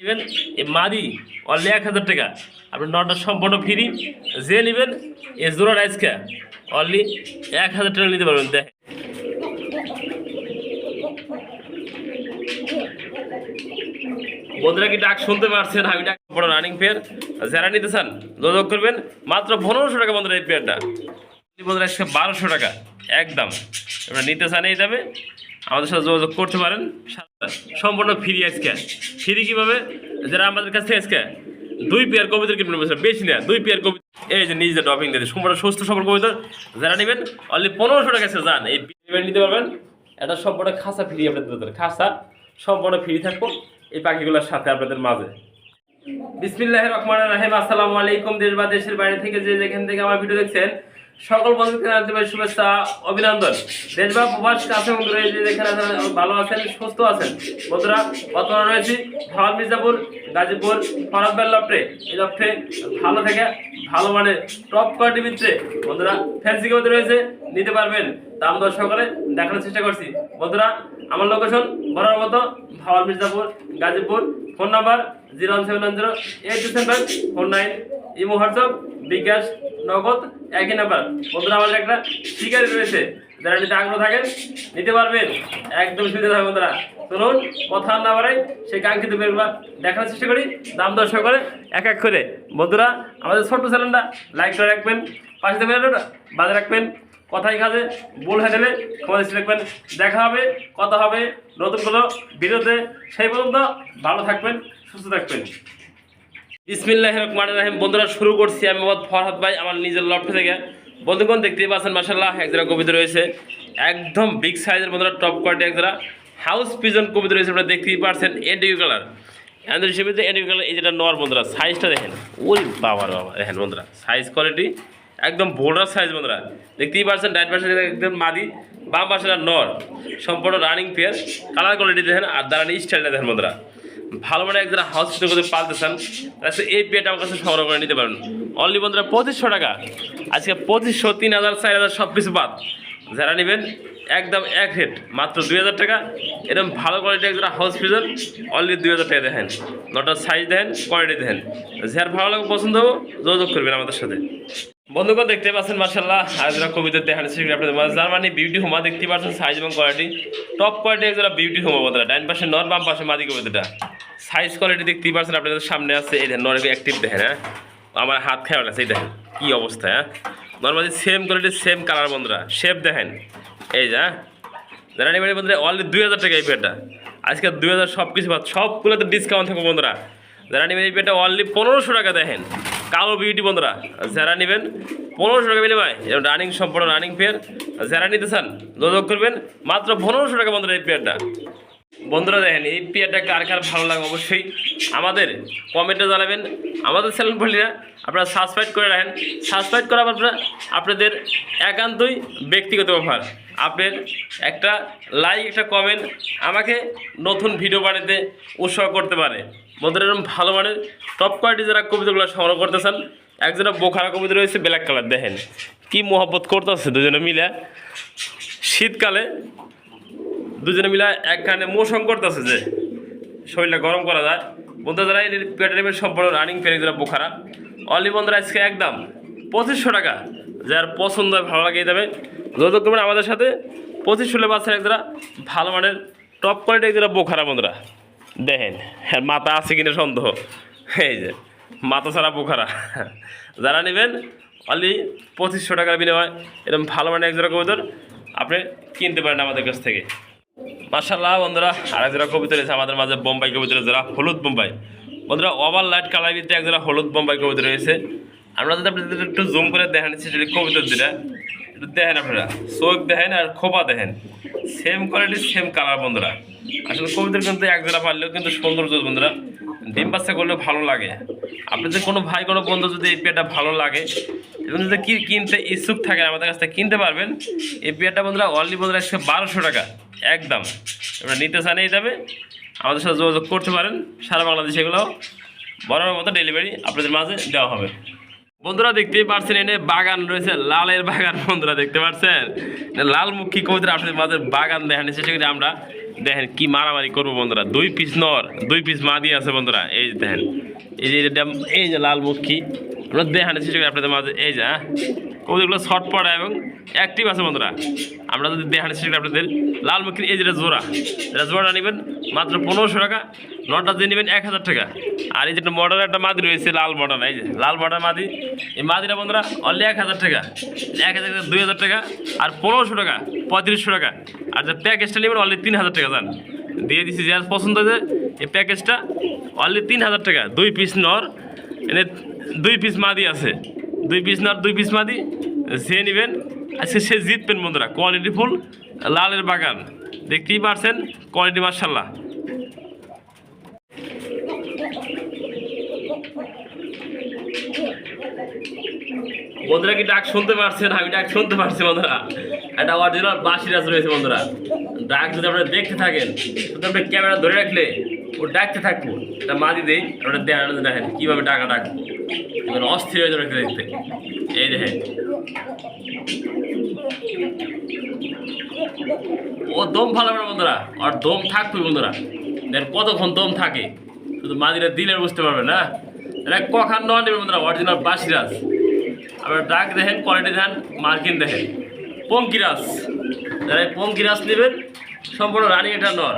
নেবেন মাদি অনলি এক হাজার টাকা। আপনি নটা সম্পূর্ণ ফ্রি যে নেবেন এ জোড়া রাইসকা অনলি এক হাজার টাকা নিতে পারবেন দেখ বন্ধুরা কি ডাক শুনতে পারছেন? আমি ডাক বড় রানিং পেয়ার যারা নিতে চান, যোগাযোগ করবেন। মাত্র পনেরোশো টাকা বন্ধুরা এই পেয়ারটা বন্ধুরা বারোশো টাকা, একদম। আপনারা নিতে চান এই দামে আমাদের সাথে যোগাযোগ করতে পারেন। সম্পূর্ণ ফ্রি আজকে। ফ্রি কীভাবে? যারা আমাদের কাছ থেকে আজকে দুই পেয়ার কবিতার কিনবেন বেশি না, দুই পেয়ার কবিতা। এই যে নিজে ড্রপিং দিয়ে সম্পূর্ণ সুস্থ সবল কবিতা। যারা নেবেন অনলি পনেরোশো টাকা কাছে যান। এই পেয়ার নিতে পারবেন। এটা সম্পূর্ণ খাসা ফ্রি আপনাদের। খাসা সম্পূর্ণ ফ্রি থাকব এই পাখিগুলোর সাথে আপনাদের মাঝে। বিসমিল্লাহ রহমান রাহিম। আসসালামু আলাইকুম দেশ বা দেশের বাইরে থেকে যে যেখান থেকে আমার ভিডিও দেখছেন। সকল বন্ধুকে জানাতে পারি শুভেচ্ছা, অভিনন্দন। দেশ প্রবাস কাছে এই যেখানে ভালো আছেন, সুস্থ আছেন। বন্ধুরা, বর্তমানে রয়েছি ভাওয়াল মির্জাপুর, গাজীপুর ফরাকবেল লফটে এই লফটে ভালো থেকে ভালো মানে টপ কোয়ালিটি ভিতরে বন্ধুরা ফ্যান্সি মধ্যে রয়েছে, নিতে পারবেন। দাম দর সকালে দেখানোর চেষ্টা করছি। বন্ধুরা, আমার লোকেশন বরাবর মতো Bhawal Mirzapur, Gazipur, phone number zero one seven one zero eight two seven four nine imo WhatsApp Bkash Nagad একই নাম্বার বন্ধুরা, আমাদের একটা শিকারি রয়েছে। যারা নিতে আগ্রহ থাকেন, নিতে পারবেন। একদম সুবিধা থাকবে বন্ধুরা। চলুন কথা না বাড়াই সেই কাঙ্ক্ষিত বেরগুলো দেখানোর চেষ্টা করি। দাম দর করে এক এক করে। বন্ধুরা, আমাদের ছোট্ট চ্যানেলটা লাইক করে রাখবেন, পাশে দেবেন বাজে রাখবেন। কথাই কাজে, ভুল হয়ে গেলে ক্ষমা রাখবেন। দেখা হবে, কথা হবে, নতুন কোনো ভিডিওতে। সেই পর্যন্ত ভালো থাকবেন, সুস্থ থাকবেন। ইসমিল্লাহ রহমান রাহিম। বন্ধুরা, শুরু করছি আমি মোহাম্মদ ফরহাদ ভাই, আমার নিজের লফট থেকে। বন্ধুগণ, দেখতেই পাচ্ছেন মাসাল্লাহ একজোড়া কবিতা রয়েছে। একদম বিগ সাইজের বন্ধুরা টপ কোয়ালিটি এক একজোড়া হাউস পিজন কবিতা রয়েছে, আপনারা দেখতেই পাচ্ছেন এন্ডিউ কালার আমাদের হিসেবে এন্ডিউ কালার এই যেটা নর বন্ধুরা সাইজটা দেখেন। ওই বাবার বাবা দেখেন বন্ধুরা সাইজ কোয়ালিটি একদম বোর্ডার সাইজ বন্ধুরা। দেখতেই পাচ্ছেন ডাইট পাশে একদম মাদি, বাম পাশে নর। সম্পূর্ণ রানিং পেয়ার কালার কোয়ালিটি দেখেন, আর দাঁড়ানি স্টাইলটা দেখেন বন্ধুরা। ভালো মানে একজন হাউস পিছনে করে পালতে চান এই পেটা আমার কাছে সংগ্রহ করে নিতে পারেন। অনলি বন্ধুরা পঁচিশশো টাকা। আজকে পঁচিশশো, তিন হাজার, চার হাজার সব কিছু বাদ। যারা নেবেন, একদম এক হেড, মাত্র দুই হাজার টাকা। এরকম ভালো কোয়ালিটি একজন হাউস পিজন অনলি দুই হাজার টাকা দেখেন। নটার সাইজ দেখেন কোয়ালিটি দেখেন। যার ভালো লাগে পছন্দ হব, যোগাযোগ করবেন আমাদের সাথে। বন্ধুগণ, দেখতে পাচ্ছেন মার্শাল্লাহ আজরা কবিতা দেখানো শিখবে আপনাদের মাঝে। জার্মানি বিউটি হোমা দেখতে পাচ্ছেন সাইজ এবং কোয়ালিটি টপ কোয়ালিটি একজোড়া বিউটি হোমা বন্ধুরা। ডাইন পাশে নর, বাম পাশে মাদি কবিতাটা। সাইজ কোয়ালিটি দেখতেই পাচ্ছেন, আপনাদের সামনে আছে, এই নরের অ্যাক্টিভ দেখেন হ্যাঁ? আমার হাত খেয়াল আছে, এই দেখেন, কী অবস্থা হ্যাঁ? Normally same quality same colour বন্ধুরা। শেপ দেখেন। এই যা যারা নেবেন বন্ধুরা অনলি দুই হাজার টাকা এই পেটা আজকে দুই হাজার সব কিছু সবগুলোতে ডিসকাউন্ট থাকবে বন্ধুরা। যারা নেবেন এই পেটা অনলি পনেরোশো টাকা দেখেন। কালো বিউটি বন্ধুরা, যারা নেবেন, পনেরোশো টাকা বিনিময় রানিং সম্পূর্ণ রানিং পেয়ার যারা নিতে চান, যোগাযোগ করবেন, মাত্র পনেরোশো টাকা বন্ধুরা এই পেয়ারটা বন্ধুরা দেখেন, এই পেয়ারটা কার কার ভালো লাগে অবশ্যই আমাদের কমেন্টে জানাবেন। আমাদের চ্যানেল বলিরা আপনারা সাবস্ক্রাইব করে রাখেন। সাবস্ক্রাইব পর আপনারা, আপনাদের একান্তই ব্যক্তিগত ব্যাপার আপনার একটা লাইক একটা কমেন্ট আমাকে নতুন ভিডিও বানাতে উৎসাহ করতে পারে। বন্ধুরা এরকম ভালো মানের টপ কোয়ালিটি যারা কবিতাগুলো সংগ্রহ করতেছেন, একজনের বোখারা কবিতা রয়েছে ব্ল্যাক কালার, দেখেন। কি মহব্বত করতেছে দুজনে মিলে। শীতকালে দুজনে মিলে এক কানে মোশন করতেছে যে, শরীরটা গরম করা যায়। বন্ধু যারা এই পেট্রোলের সম্পূর্ণ রানিং পেরে যারা বোখারা অলি বন্ধুরা, আজকে একদম পঁচিশশো টাকা। যার পছন্দ হয়, ভালো লাগে যাবে করবেন আমাদের সাথে। পঁচিশ ষোলো বাচ্চার একজোড়া ভালো মানের টপ কোয়ালিটি একজোড়া বোখারা বন্ধুরা। দেখেন হ্যাঁ মাথা আছে কিনা সন্দেহ। এই যে, মাথা ছাড়া বোখারা। যারা নেবেন অনলি পঁচিশশো টাকার বিনিময় এরকম ভালো মানের একজোড়া কবুতর আপনি কিনতে পারেন আমাদের কাছ থেকে। মার্শাল্লাহ বন্ধুরা আর এক জোড়া কবিতা রয়েছে আমাদের মাঝে বোম্বাই কবিতা যারা হলুদ বোম্বাই। বন্ধুরা, ওভার লাইট কালার ভিতরে এক জোড়া হলুদ বোম্বাই কবিতা রয়েছে। আমরা যদি আপনাদের একটু জুম করে দেখেন সেটা কবিতা যেটা একটু দেখেন আপনারা। চোখ দেখেন আর খোপা দেখেন। সেম কোয়ালিটি সেম কালার বন্ধুরা। আসলে কবিদের কিন্তু এক জোড়া পারলেও কিন্তু সৌন্দর্য বন্ধুরা, ডিম বাচ্চা করলেও ভালো লাগে। আপনি যদি কোনো ভাই, কোনো বন্ধু যদি এই পেয়ারটা ভালো লাগে, এবং যদি কি কিনতে ইচ্ছুক থাকেন আমাদের কাছ থেকে কিনতে পারবেন, এই পেয়ারটা বন্ধুরা অনলি বন্ধুরা আজকে বারোশো টাকা, একদম। এবার নিতে চান এই যাবে আমাদের সাথে যোগাযোগ করতে পারেন, সারা বাংলাদেশে এগুলো বরাবর মতো ডেলিভারি আপনাদের মাঝে দেওয়া হবে। বন্ধুরা দেখতেই পাচ্ছেন এনে বাগান রয়েছে, লালের বাগান বন্ধুরা দেখতে পাচ্ছেন লাল মুখী কবিতার আপনাদের মাঝে বাগান দেখানি করি আমরা। দেখেন কি মারামারি করব বন্ধুরা। দুই পিস নর, দুই পিস মাদি আছে বন্ধুরা। এই যে দেখেন, এই যে এই যে লাল মুখী। আমরা দেখানোর আপনাদের মাঝে। এই যে কবুতরগুলো শর্ট পড়া এবং অ্যাক্টিভ আছে বন্ধুরা। আমরা যদি দেখানোর চেষ্টা আপনাদের লাল মুখীর এই যেটা জোড়া, এটা জোড়া নেবেন মাত্র পনেরোশো টাকা, নটা দিয়ে নেবেন এক হাজার টাকা। আর এই যেটা মডার্ন একটা মাদি রয়েছে, লাল মডার্ন এই যে লাল মডার্ন মাদি, এই মাদিটা বন্ধুরা অনলি এক হাজার টাকা। এক হাজার টাকা, দুই হাজার টাকা, আর পনেরোশো টাকা, পঁয়ত্রিশশো টাকা। আর যে প্যাকেজটা নেবেন অনলি তিন হাজার টাকা যান দিয়ে দিচ্ছি যার পছন্দ হয়েছে এই প্যাকেজটা অনলি তিন হাজার টাকা, দুই পিস নর, এনে দুই পিস মাদি আছে। দুই পিস নর দুই পিস মাদি সে নেবেন, আজকে সে জিতবেন বন্ধুরা কোয়ালিটি ফুল, লালের বাগান, দেখতেই পারছেন কোয়ালিটি মার্শাল্লাহ বন্ধুরা কি ডাক শুনতে পারছেন? আমি ডাক শুনতে পারছি বন্ধুরা। একটা অরিজিনাল বাসি রাজ রয়েছে বন্ধুরা। ডাক যদি আপনারা দেখতে থাকেন আপনি ক্যামেরা ধরে রাখলে, ও ডাকতে থাকব। তা মাদি দেই আপনারা দেখেন কীভাবে ডাকা ডাকবো? এবার অস্থির হয়ে যাবে দেখতে এই দেখেন। ও দম না বন্ধুরা। আর দম থাকবে বন্ধুরা। দেখেন কতক্ষণ দম থাকে। শুধু মাদিরা দিলে বুঝতে পারবে না। এটা কখান নয় নেবে বন্ধুরা অরিজিনাল বাসিরাজ আপনার ডাক দেখেন কোয়ালিটি দেখেন, মার্কিন দেখেন। পঙ্কিরাস যারা এই পঙ্কিরাস নেবেন, সম্পূর্ণ রানিং এটা নর।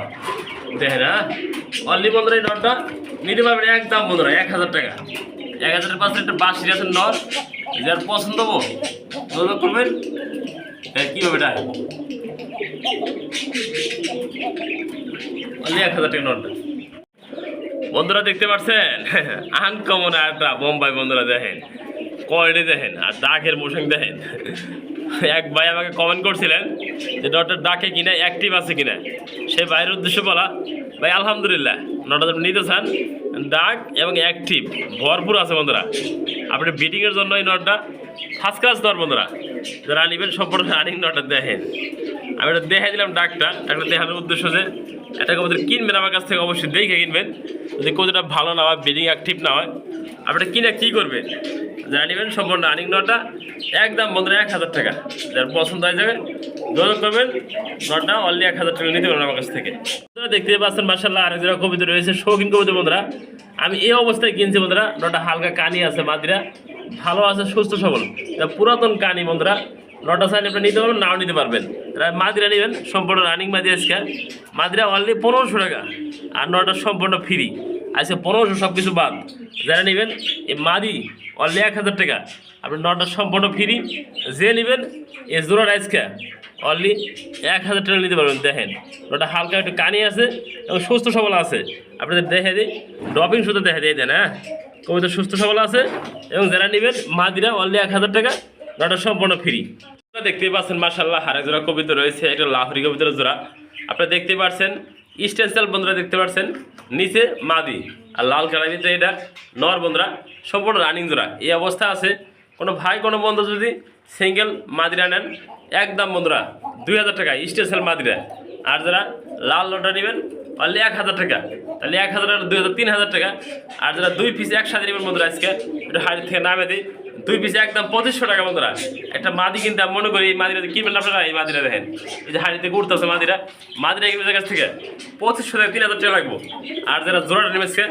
দেখেন হ্যাঁ? অনলি বন্ধুরা এই নরটা। নিতে পারবেন একদম বন্ধুরা, এক হাজার টাকা। এক হাজারের পাশে একটা বাসি আছে নর যার পছন্দ হব? যোগাযোগ করবেন? হ্যাঁ কীভাবে এটা? অনলি এক হাজার টাকা নরটা বন্ধুরা, দেখতে পাচ্ছেন আনকমন একটা বোম্বাই বন্ধুরা দেখেন। কোয়ালিটি দেখেন, আর ডাকের মোশন দেখেন। এক ভাই আমাকে কমেন্ট করছিলেন যে ডক্টর ডাকে কিনা অ্যাক্টিভ আছে কিনা? সে ভাইয়ের উদ্দেশ্যে বলা, ভাই, আলহামদুলিল্লাহ। নটা আপনি নিতে চান। ডাক এবং অ্যাক্টিভ ভরপুর আছে বন্ধুরা। আপনি বিটিংয়ের জন্য এই নটটা ফার্স্ট ক্লাস দর বন্ধুরা। যারা নিবেন সম্পর্কে রানিং নটটা দেখেন। আমি এটা দেখাই দিলাম ডাকটা একটা দেখানোর উদ্দেশ্য যে একটা কবুতর কিনবেন আমার কাছ থেকে অবশ্যই দেখে কিনবেন। যদি কবুতরটা ভালো না হয় বিডিং অ্যাক্টিভ না হয় আপনি কিনে কী করবেন যারা নেবেন সম্পূর্ণ রানিং নটা একদম বন্ধুরা এক হাজার টাকা। যার পছন্দ হয়ে যাবে, যোগাযোগ করবেন। নটা অনলি এক হাজার টাকা নিতে পারবেন আমার কাছ থেকে। দেখতে পাচ্ছেন মার্শাল্লাহ আরেক যারা কবিতা রয়েছে, শৌখিন কবিতা বন্ধুরা, আমি এই অবস্থায় কিনছি বন্ধুরা নটা হালকা কানি আছে মাদিরা ভালো আছে, সুস্থ, সবল। পুরাতন কানি বন্ধুরা নটা সাইন আপনি নিতে পারবেন, নাও নিতে পারবেন। মাদিরা নেবেন, সম্পূর্ণ রানিং মাদি আজকে। মাদিরা অনলি পনেরোশো টাকা, আর নটা সম্পূর্ণ ফ্রি আজকে পনেরোশো সব কিছু বাদ। যারা নেবেন, এই মাদি অনলি এক হাজার টাকা। আপনি নটা সম্পূর্ণ ফ্রি যে নেবেন, এ জোড়া আজকে অনলি এক হাজার টাকা নিতে পারবেন, দেখেন। ওটা হালকা একটু কানি আছে এবং সুস্থ সবল আছে। আপনাদের দেখে দিই ড্রপিং শুধু দেখে দিয়ে দেন হ্যাঁ? কবিতা সুস্থ সবল আছে এবং যারা নেবেন, মাদিরা অনলি এক হাজার টাকা, নটা সম্পূর্ণ ফ্রি আপনারা দেখতেই পাচ্ছেন মার্শাল্লাহ হারে জোড়া কবিতা রয়েছে একটা লাহরি কবিতার জোড়া। আপনারা দেখতে পাচ্ছেন স্টেন্সিয়াল বন্ধুরা দেখতে পাচ্ছেন, নিচে মাদি আর লাল কালার নিচে এটা। নর বন্ধুরা, সম্পূর্ণ রানিং জোড়া। এই অবস্থা আছে, কোনো ভাই, কোনো বন্ধু যদি সিঙ্গেল মাদিরা নেন, একদম বন্ধুরা, দুই হাজার টাকা স্টেনসেল মাদিরা। আর যারা লাল লটা নেবেন অনলি এক হাজার টাকা। তাহলে এক হাজার দুই হাজার, তিন হাজার টাকা। আর যারা দুই পিস একসাথে নেবেন বন্ধুরা আজকে, একটু হাড়ি থেকে নামে দিই। দুই পিস একদম পঁচিশশো টাকা বন্ধুরা। একটা মাদি কিনতে আমি মনে করি এই মাদিরা কিনবেন আপনারা? এই মাদিরা দেখেন। এই যে হাড়িতে ঘুরতেছে মাদিরা মাদিরা কিনবে কাছ থেকে পঁচিশশো টাকা তিন হাজার টাকা লাগবো। আর যারা জোড়াটা আজকে,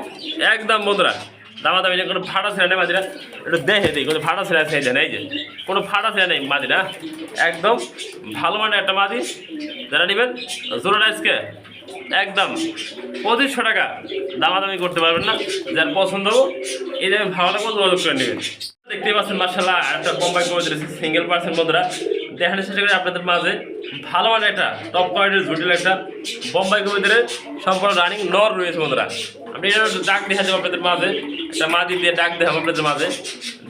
একদম বন্ধুরা দামা দামি কোনো ফাটা ছেড়ে নেই মাদিরা একটু দেখে দিই, কোনো ফাটা ছেড়ে আছে এই যে কোনো ফাটা ছেড়ে নেই মাদিরা একদম ভালো মানের একটা মাদি। যারা নেবেন, জোড়াটা আজকে একদম। পঁচিশশো টাকা। দামাদামি করতে পারবেন না। যার পছন্দ হব এই দামে লাগবে যোগাযোগ করে নেবেন। দেখতেই পাচ্ছেন মার্শাল্লাহ একটা কোম্পানি করে দিয়েছে সিঙ্গেল পার্সেন্ট বন্ধুরা। দেখানোর চেষ্টা করি আপনাদের মাঝে। ভালো মানে একটা টপ কোয়ালিটির জুটিল একটা বোম্বাই কবিদের সম্পূর্ণ রানিং নর রয়েছে বন্ধুরা। আপনি এটা ডাক দেখা যাব আপনাদের মাঝে। একটা মাদি দিয়ে ডাক দেখাবো আপনাদের মাঝে।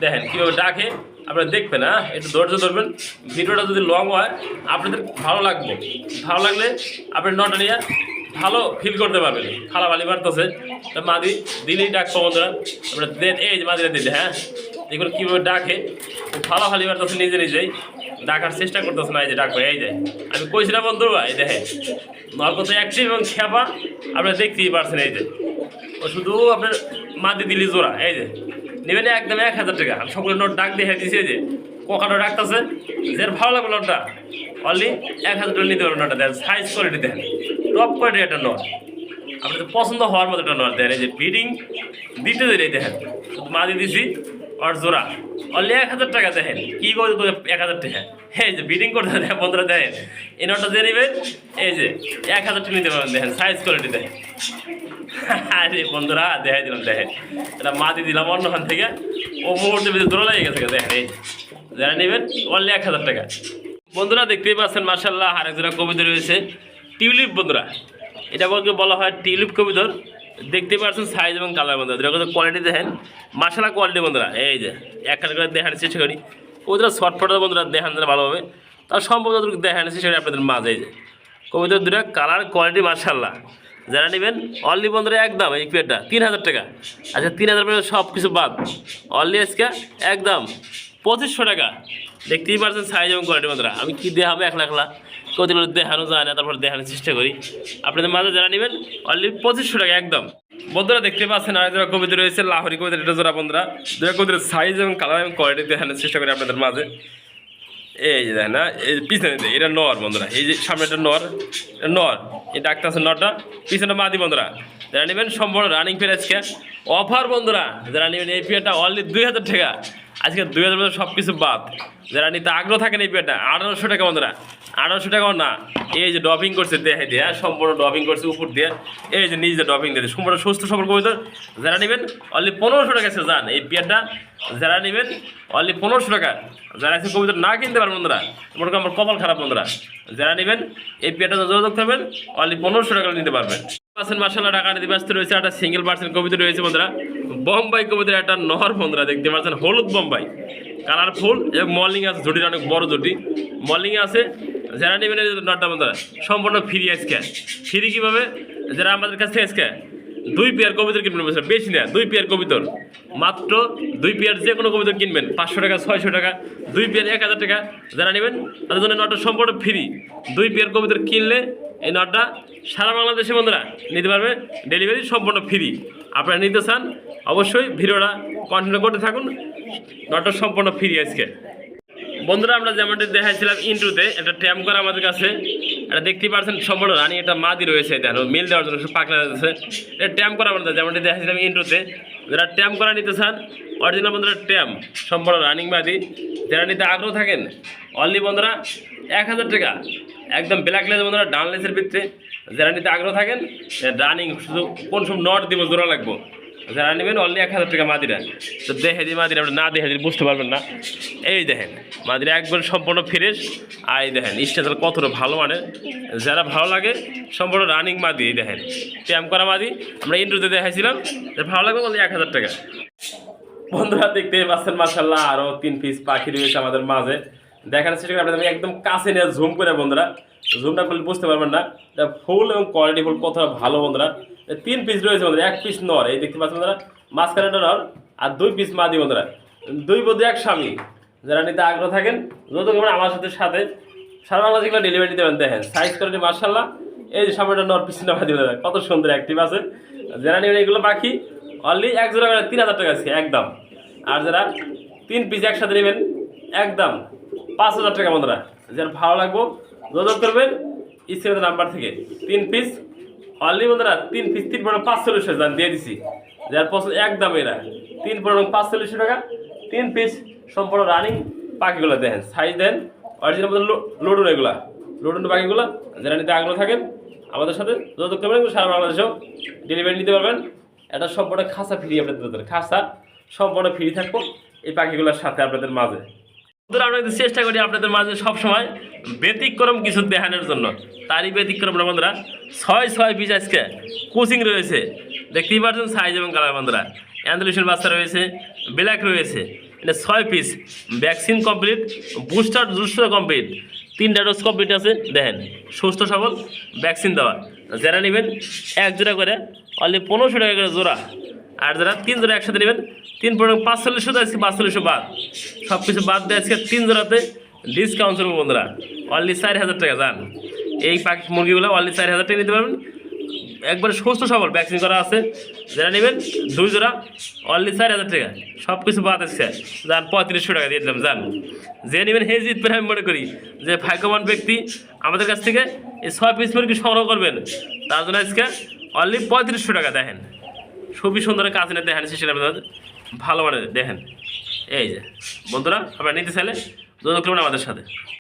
দেখেন, কীভাবে ডাকে। আপনারা দেখবেন হ্যাঁ? একটু ধৈর্য ধরবেন। ভিডিওটা যদি লং হয়, আপনাদের ভালো লাগবে। ভালো লাগলে আপনি নটা নিয়ে ভালো ফিল করতে পারবেন। খালা বালি তা মাদি দিলেই ডাক বন্ধুরা আপনারা দেন এই যে মাদিরা দিলে হ্যাঁ? এগুলো কীভাবে ডাকে? ভালো খালি বাড়তেছে নিজে নিজেই। ডাকার চেষ্টা করতেছে না, এই যে ডাকবে এই যে। আমি কইছিলাম বন্ধু, এই দেখে নলকত অ্যাক্টিভ এবং খেপা, আপনারা দেখতেই পারছেন, এই যে। ও শুধু আপনার মাদি দিলি জোড়া, এই যে। নেবেন একদম এক হাজার টাকা। আমি নোট ডাক দেখে দিয়েছি যে কোকানো ডাকতেছে, যে ভালো লাগবে নোটটা। অনলি এক হাজার টাকা নিতে পারবেন নোটটা, দেন সাইজ কোয়ালিটি দেখেন টপ কোয়ালিটির একটা নট। আপনাদের পছন্দ হওয়ার মতো একটা নোট দেন, এই যে বিডিং দিতে দিলে দেখেন শুধু মাদি দিছি, আর জোড়া। অনলি এক হাজার টাকা দেখেন, কি করে এক হাজার টাকা। এই যে বিডিং করতে দেখেন বন্ধুরা দেখেন। এই নোটটা দিয়ে নেবেন, এই যে এক হাজার টাকা নিতে পারবেন দেখেন সাইজ কোয়ালিটি দেখেন আরে বন্ধুরা, দেখাই দিলাম দেখেন এটা মাটি দিলাম অন্যখান থেকে। ও মুহূর্তের ভিতরে দৌড়া লেগে গেছে দেখেন যারা নেবেন অনলি এক হাজার টাকা। বন্ধুরা, দেখতেই পাচ্ছেন মার্শাল্লাহ আরেক জোড়া রয়েছে। টিউলিপ, বন্ধুরা। এটা বলতে বলা হয় টিউলিপ কবিতর দেখতে পাচ্ছেন সাইজ এবং কালার বন্ধুরা। কিন্তু কোয়ালিটি দেখেন। মার্শাল্লাহ কোয়ালিটি বন্ধুরা। এই যে, এক কাজ করে দেখানোর চেষ্টা করি। কবিতা শর্ট ফটো বন্ধুরা, দেখান যারা ভালোভাবে। তার যতটুকু দেখানোর চেষ্টা করি আপনাদের মাঝে যে। কবিতার দুটা কালার কোয়ালিটি মার্শাল্লাহ যারা নেবেন অনলি বন্ধুরা একদম এই পেয়ারটা তিন হাজার টাকা। আচ্ছা তিন হাজার সব কিছু বাদ। অনলি আজকে একদম পঁচিশশো টাকা। দেখতেই পারছেন সাইজ এবং কোয়ালিটি বন্ধুরা। আমি কী দেওয়া হবে একলা? একলা কতগুলো দেখানো যায় না, তারপর দেখানোর চেষ্টা করি। আপনাদের মাঝে যারা নেবেন অনলি পঁচিশশো টাকা একদম। বন্ধুরা, দেখতে পাচ্ছেন আর যারা কবিতা রয়েছে, লাহরি কবিতা এটা যারা বন্ধুরা। দুটা কবিতার সাইজ এবং কালার এবং কোয়ালিটি দেখানোর চেষ্টা করি আপনাদের মাঝে। এই যে দেখেন, না, এই পিছনে এটা নর বন্ধুরা, এই যে সামনে একটা নর নর, এই ডাক্তার আছে নরটা, পিছনে মাদি বন্ধুরা, যারা নেবেন সম্পূর্ণ রানিং ফের অফার বন্ধুরা, যারা নেবেন এই পিয়ারটা অনলি দুই হাজার টাকা। আজকে দুই হাজার বছর সব কিছু বাদ। যারা নিতে আগ্রহ থাকেন এই পিয়াটা আঠারোশো টাকা বন্ধুরা, আঠারোশো টাকাও না, এই যে ড্রপিং করছে দেহে দিয়ে, সম্পূর্ণ ড্রপিং করছে উপর দিয়ে, এই যে নিজে ড্রপিং দিয়ে সম্পূর্ণ সুস্থ সবল কবিতর যারা নেবেন অনলি পনেরোশো টাকা সে যান এই পিয়ারটা যারা নেবেন অনলি পনেরোশো টাকা। যারা আছে কবিতা না কিনতে পারেন বন্ধুরা করেন আমার কপাল খারাপ বন্ধুরা। যারা নেবেন, এই পিয়ারটা যোগাযোগ করবেন অনলি পনেরোশো টাকা নিতে পারবেন। পার্সেন্ট মার্শাল্লাহ টাকা ব্যস্ত রয়েছে একটা সিঙ্গেল পার্সেন্ট কবিতা রয়েছে বন্ধুরা। বোম্বাই কবিতার একটা নহর বন্ধুরা, দেখতে পাচ্ছেন, হলুদ বোম্বাই। কালারফুল এবং মর্নিং আছে জুটির অনেক বড় জুটি মর্নিং আছে, যারা নেবেন নটটা বন্ধুরা, সম্পূর্ণ ফ্রি আজকে। ফ্রি কীভাবে? যারা আমাদের কাছ থেকে আজকে দুই পেয়ার কবিতর কিনবেন বলছে বেশি না, দুই পেয়ার কবিতর। মাত্র দুই পেয়ার যে কোনো কবিতর কিনবেন, পাঁচশো টাকা, ছয়শো টাকা, দুই পেয়ার এক হাজার টাকা। যারা নেবেন, তাদের জন্য নটটা সম্পূর্ণ ফ্রি দুই পেয়ার কবিতর কিনলে এই নটটা সারা বাংলাদেশে বন্ধুরা নিতে পারবে ডেলিভারি সম্পূর্ণ ফ্রি আপনারা নিতে চান, অবশ্যই ভিডিওটা কন্টিনিউ করতে থাকুন। নটটা সম্পূর্ণ ফ্রি আজকে। বন্ধুরা, আমরা যেমনটি দেখাইছিলাম ইন্টুতে একটা ট্যাম করা আমাদের কাছে। এটা দেখতেই পাচ্ছেন সম্পূর্ণ রানি একটা মাদি রয়েছে দেখো মিল দেওয়ার জন্য পাকলা রয়েছে এটা ট্যাম করা আমাদের যেমনটি দেখাইছিলাম ইন্টুতে যারা ট্যাম করা নিতে চান অরিজিনাল বন্ধুরা ট্যাম সম্পূর্ণ রানিং মাদি। যারা নিতে আগ্রহ থাকেন অনলি বন্ধুরা এক হাজার টাকা। একদম ব্ল্যাক লেজ বন্ধুরা, ডান লেসের ভিতরে যারা নিতে আগ্রহ থাকেন রানিং শুধু কোন সব নট দিব, জোড়া লাগবো। যারা নেবেন অনলি এক হাজার টাকা মাদিরা। তো দেখে দিই মাদিরা, আপনি না দেখে দিই বুঝতে পারবেন না। এই দেখেন, মাদিরা একবার সম্পূর্ণ ফ্রেশ আর এই দেখেন স্টেশন কতটা ভালো মানে। যারা ভালো লাগে, সম্পূর্ণ রানিং মাদি, এই দেখেন। ট্যাম করা মাদি, আমরা ইন্টুতে দেখাইছিলাম, যে ভালো লাগবে অনলি এক হাজার টাকা। বন্ধুরা দেখতে পাচ্ছেন মার্শাল্লাহ আরও তিন পিস পাখি রয়েছে আমাদের মাঝে। দেখার চেষ্টা করি, আপনাদের একদম কাছে নিয়ে ঝুম করে বন্ধুরা। ঝুমটা করলে বুঝতে পারবেন না। ফুল এবং কোয়ালিটি ফুল কতটা ভালো বন্ধুরা। তিন পিস রয়েছে বন্ধুরা, এক পিস নর, এই দেখতে পাচ্ছেন বন্ধুরা। মাঝখানেটা নর আর দুই পিস মাদি বন্ধুরা। দুই বন্ধু এক স্বামী। যারা নিতে আগ্রহ থাকেন যত কেমন আমার সাথে সাথে সারা বাংলাদেশে এগুলো ডেলিভারি দেবেন, দেখেন সাইজ কোয়ালিটি মার্শাল্লাহ এই যে সামনেটা নর, পিছনে মাদি বন্ধুরা, কত সুন্দর অ্যাক্টিভ আছে। যারা নেবেন এগুলো পাখি অনলি এক জোড়া করে তিন হাজার টাকা আছে, একদম। আর যারা তিন পিস একসাথে নেবেন, একদম। পাঁচ হাজার টাকা বন্ধুরা। যারা ভালো লাগবো, যোগাযোগ করবেন স্ক্রিনের নাম্বার থেকে। তিন পিস অনলি বন্ধুরা, তিন পিস তিন পনেরো পাঁচচল্লিশশো দাম দিয়ে দিছি। যার পছন্দ একদম এরা তিন পনেরো পাঁচচল্লিশশো টাকা। তিন পিস সম্পূর্ণ রানিং পাখিগুলো দেখেন সাইজ দেন অরিজিনাল মধ্যে লোডুন এগুলা। লোডুন পাখিগুলো, যারা নিতে আগ্রহ থাকেন, আমাদের সাথে যোগাযোগ করবেন সারা বাংলাদেশেও ডেলিভারি নিতে পারবেন। এটা সম্পূর্ণ খাসা ফ্রি আপনাদের খাসা সম্পূর্ণ ফ্রি থাকব এই পাখিগুলোর সাথে আপনাদের মাঝে। বন্ধুরা, আমরা কিন্তু চেষ্টা করি আপনাদের মাঝে সবসময় ব্যতিক্রম কিছু দেখানোর জন্য। তারই ব্যতিক্রম না বন্ধুরা, ছয় ছয় পিস আজকে কোচিং রয়েছে। দেখতেই পাচ্ছেন সাইজ এবং কালার বন্ধুরা। অ্যান্ডলিশন বাচ্চা রয়েছে ব্ল্যাক রয়েছে। এটা ছয় পিস ভ্যাকসিন কমপ্লিট বুস্টার জুস্টার কমপ্লিট তিনটা ডোজ কমপ্লিট আছে, দেখেন, সুস্থ সবল ভ্যাকসিন দেওয়া। যারা নেবেন, এক জোড়া করে অনলি পনেরোশো টাকা করে জোড়া। আর যারা তিন জোড়া একসাথে নেবেন, তিন পনেরো পাঁচচল্লিশশো আজকে পাঁচচল্লিশশো বাদ। সব কিছু বাদ দিয়ে আজকে তিন জোড়াতে ডিসকাউন্ট চলবে বন্ধুরা। অনলি চার হাজার টাকা যান এই পাখি মুরগিগুলো অনলি চার হাজার টাকা নিতে পারবেন। একবারে সুস্থ সবল ভ্যাকসিন করা আছে। যারা নেবেন, দুই জোড়া অনলি চার হাজার টাকা। সব কিছু বাদ আসছে যান পঁয়ত্রিশশো টাকা দিয়ে দিলাম যান যে নেবেন, হে জিতবেন আমি মনে করি যে ভাগ্যবান ব্যক্তি আমাদের কাছ থেকে এই ছয় পিস মুরগি সংগ্রহ করবেন। তার জন্য আজকে অনলি পঁয়ত্রিশশো টাকা দেখেন। খুবই সুন্দর কাজ নিয়ে, দেখেন সেটা ভালো মানে দেখেন। এই যে, বন্ধুরা, আপনারা নিতে চাইলে যোগাযোগ আমাদের সাথে।